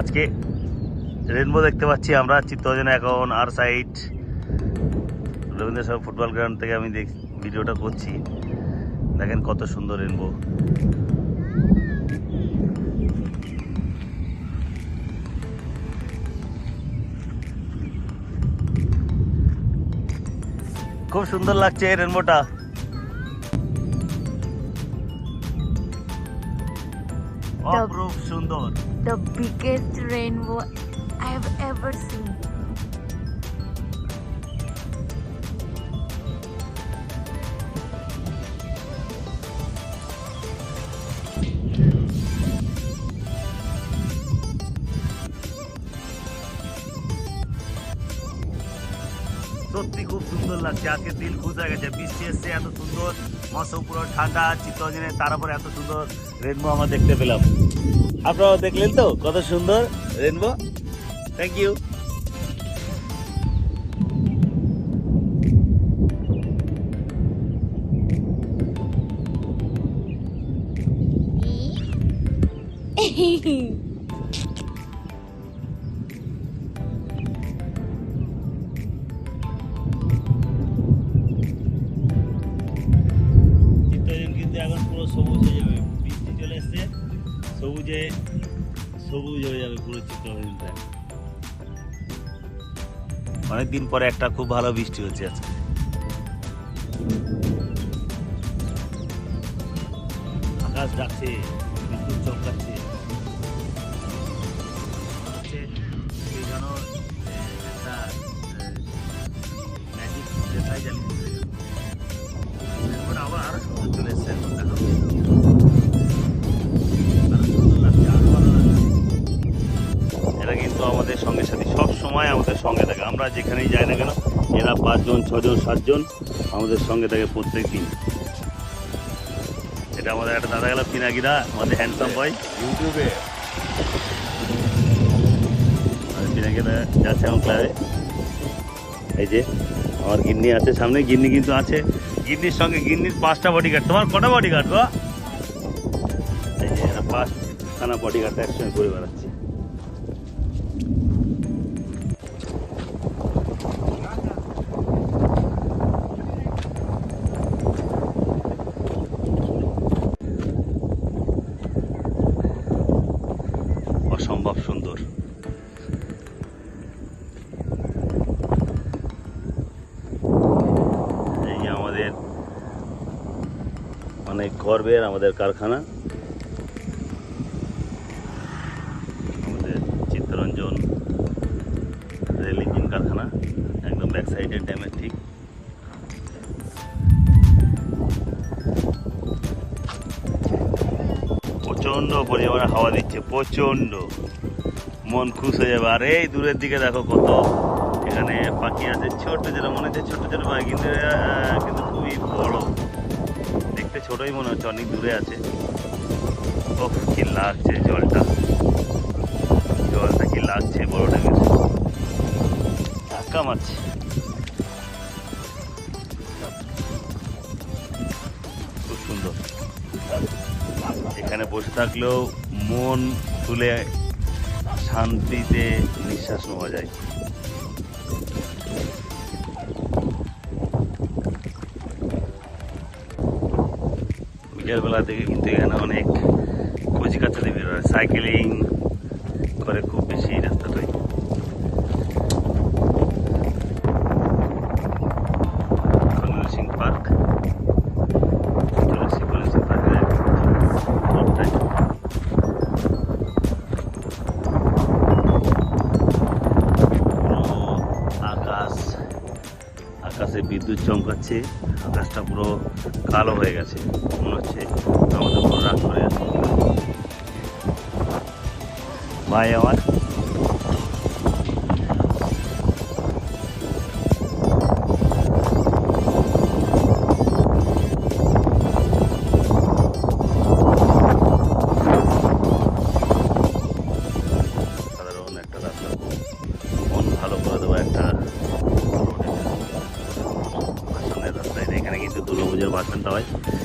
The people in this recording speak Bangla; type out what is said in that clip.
আজকে রেনবো দেখতে পাচ্ছি আমরা, চিত্তরঞ্জন এখন আর সাইড রবীন্দ্র সাহেব ফুটবল গ্রাউন্ড থেকে আমি দেখ ভিডিওটা করছি। দেখেন কত সুন্দর রেনবো খুব সুন্দর লাগছে এই রেনবোটা অপরূপ সুন্দর the biggest rainbow I have ever seen. সত্যি খুব সুন্দর লাগছে। আজকে দিল খুশ হয়ে গেছে। বৃষ্টি এসছে, এত সুন্দর। মৌসুম পুরো ঠান্ডা চিত্তরঞ্জনে তার উপরে এত সুন্দর রেনবো আমরা দেখতে পেলাম। আপনারা দেখলেন তো? কত সুন্দর রেনবো থ্যাংক ইউ চিত্তরঞ্জন বৃষ্টি সবুজে সবুজ হয়ে যাবে পুরো চিত্রভূমিটা অনেকদিন পরে একটা খুব ভালো বৃষ্টি হচ্ছে আজকে। আকাশ ডাকছে বিদ্যুৎ চমকাচ্ছে। আমাদের সঙ্গে থাকে। আমরা যেখানেই যাই না কেন এরা পাঁচজন ছজন সাতজন আমাদের সঙ্গে থাকে প্রত্যেক দিন। এটা আমাদের একটা দাদা গেল পিনাকিদা আমাদের হ্যান্ডসাম বয় ইউটিউবে। পিনাকিদা যাচ্ছে আমার ক্লাবে এই যে আমার গিন্নি আছে সামনে গিন্নি কিন্তু আছে। গিন্নির সঙ্গে গিন্নির পাঁচটা বডি গার্ড তোমার কটা বডি গার্ড গো এই যে পাঁচখানা বডি গার্ড একসঙ্গে করে বেড়াচ্ছে। অসম্ভব সুন্দর। এই আমাদের অনেক গর্বের আমাদের কারখানা। আমাদের চিত্তরঞ্জন রেল ইঞ্জিন কারখানা, একদম ব্যাক সাইডের ড্যামের ঠিক। প্রচণ্ড পরিমাণে হাওয়া দিচ্ছে, প্রচণ্ড। মন খুশ হয়ে যাবে। আর এই দূরের দিকে দেখো কত এখানে পাখি আছে। ছোট যেটা মনে হচ্ছে ছোট ছোট পাখি, কিন্তু কিন্তু খুবই বড়। দেখতে ছোটই মনে হচ্ছে, অনেক দূরে আছে। ও কি লাগছে জলটা। জলটা কি লাগছে, বড়টা বেশ ধাক্কা মারছে। এখানে বসে থাকলেও মন খুলে শান্তিতে নিঃশ্বাস নেওয়া যায়। বিকেলবেলা থেকে কিন্তু এখানে অনেক কচি কাচ্চাদের বের হয় সাইকেলিং করে, খুব বেশি রাস্তাটাই বিদ্যুৎ চমকাচ্ছে আকাশটা পুরো কালো হয়ে গেছে। মনে হচ্ছে আমাদের পুরো রাত করে গেছে ভাই, আমার thought.